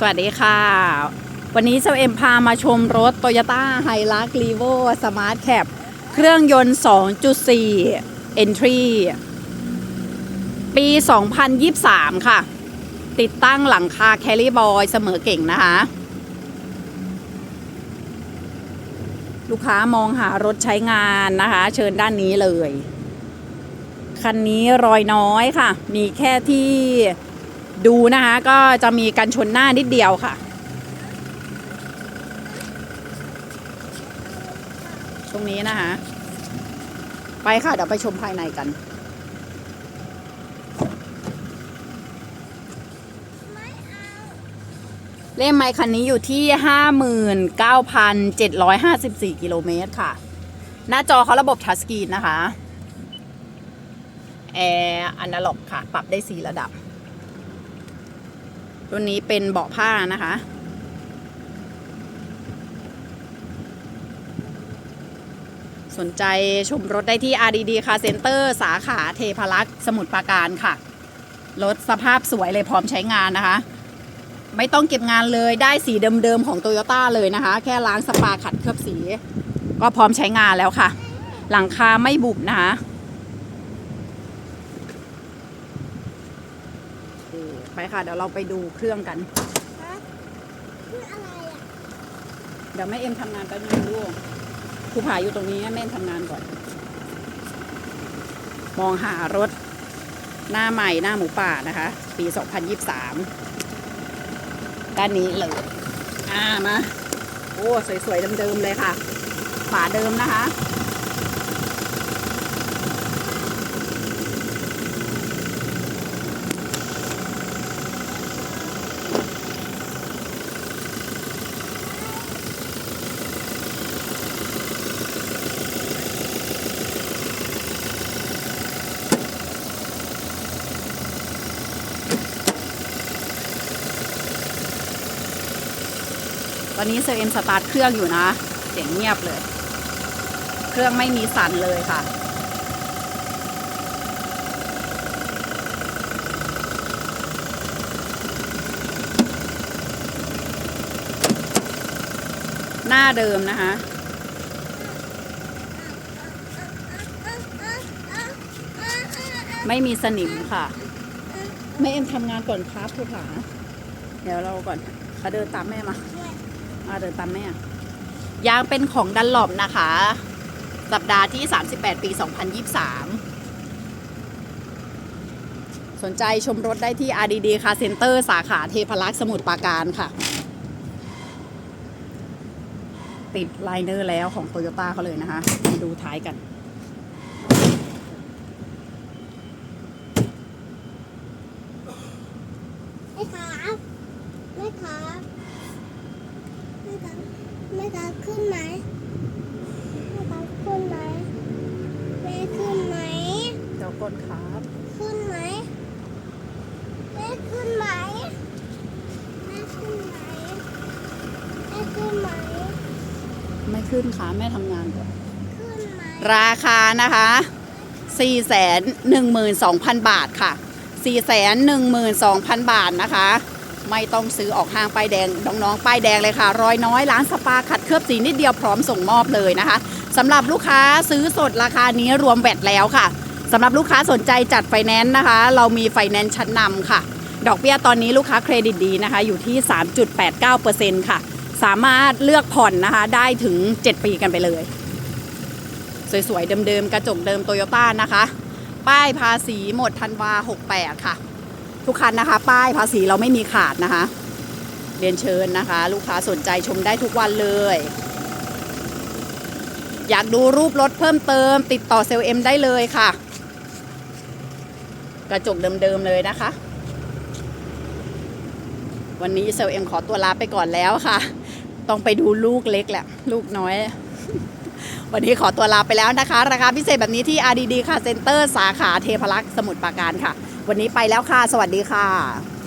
สวัสดีค่ะ วันนี้เซลเอ็มพามาชมรถ Toyota h i l u x r e v o Smart Cap เครื่องยนต์ 2.4 Entry ปี 2023 ค่ะ ติดตั้งหลังคา Carry Boy เสมอเก่งนะคะ ลูกค้ามองหารถใช้งานนะคะ เชิญด้านนี้เลย คันนี้รอยน้อยค่ะ มีแค่ที่ ดูนะคะ ก็จะมีกันชนหน้านิดเดียวค่ะ ตรงนี้นะคะ ไปค่ะ เดี๋ยวไปชมภายในกันเล่มไมคันนี้อยู่ที่ 59,754 กิโลเมตรค่ะ หน้าจอเขาระบบทัชสกรีนนะคะ แอร์อนาล็อกค่ะ ปรับได้ 4 ระดับ รุ่นนี้เป็นเบาะผ้านะคะ สนใจชมรถได้ที่ RDD Car Center สาขาเทพารักษ์สมุทรปราการค่ะ รถสภาพสวยเลยพร้อมใช้งานนะคะ ไม่ต้องเก็บงานเลยได้สีเดิมๆของ Toyota เลยนะคะ แค่ล้างสปาขัดเคลือบสี ก็พร้อมใช้งานแล้วค่ะ หลังคาไม่บุบนะคะ โอเค ไปค่ะ เดี๋ยวเราไปดูเครื่องกันฮะคืออะไรอะเดี๋ยวแม่เอ็มทำงานแป๊บนึงลูกครูผาอยู่ตรงนี้แม่เอ็มทำงานก่อน มองหารถ หน้าใหม่หน้าหมูป่านะคะ ปี 2023 ด้านนี้เลย อ่ามา โอ้ สวยๆเดิมๆเลยค่ะ ฝาเดิมนะคะ ตอนนี้เซอร์เอ็มสตาร์ทเครื่องอยู่นะ เสียงเงียบเลย เครื่องไม่มีสั่นเลยค่ะ หน้าเดิมนะคะไม่มีสนิมค่ะ แม่เอ็มทำงานก่อนครับทุกขาเดี๋ยวเราก่อนเอาเดินตามแม่มา มาเดินตามแม่ยางเป็นของดันหลอมนะคะ สัปดาห์ที่ 38 ปี 2023 สนใจชมรถได้ที่ RDD Car Center สาขาเทพรักษ์สมุทรปราการค่ะ ติดไลเนอร์แล้วของโตโยต้าเขาเลยนะคะมาดูท้ายกันไม่ครับไม่ครับไม่ครับ ไม่ครับขึ้นไหมไม่ครับขึ้นไหมแม่ขึ้นไหมเดี๋ยวกดครับขึ้นไหมแม่ขึ้นไหมแม่ขึ้นไหมแม่ขึ้นไหมไม่ขึ้นค่ะแม่ทำงานก่อนขึ้นไหมราคานะคะ412,000 บาทค่ะ 412,000 บาทนะคะ ไม่ต้องซื้อออกห้างป้ายแดงน้องๆป้ายแดงเลยค่ะรอยน้อยร้านสปาขัดเคลือบสีนิดเดียวพร้อมส่งมอบเลยนะคะสำหรับลูกค้าซื้อสดราคานี้รวมแวดแล้วค่ะสำหรับลูกค้าสนใจจัดไฟแนนซ์นะคะ เรามีไฟแนนซ์ชั้นนำค่ะ ดอกเบี้ยตอนนี้ลูกค้าเครดิตดีนะคะ อยู่ที่ 3.89%ค่ะ สามารถเลือกผ่อนนะคะได้ถึง 7 ปีกันไปเลย สวยๆ เดิมๆ กระจกเดิมโตโยต้านะคะ ป้ายภาษีหมดธันวา 68 ค่ะ ทุกคันนะคะ ป้ายภาษีเราไม่มีขาดนะคะ เรียนเชิญนะคะ ลูกค้าสนใจชมได้ทุกวันเลย อยากดูรูปรถเพิ่มเติม ติดต่อเซลเอ็มได้เลยค่ะ กระจกเดิมๆเลยนะคะ วันนี้เซลเอ็มขอตัวลาไปก่อนแล้วค่ะ ต้องไปดูลูกเล็กแหละ ลูกน้อยวันนี้ขอตัวลาไปแล้วนะคะ ราคาพิเศษแบบนี้ที่ RDD ค่ะเซ็นเตอร์สาขาเทพรักษ์สมุทรปราการค่ะ วันนี้ไปแล้วค่ะ สวัสดีค่ะ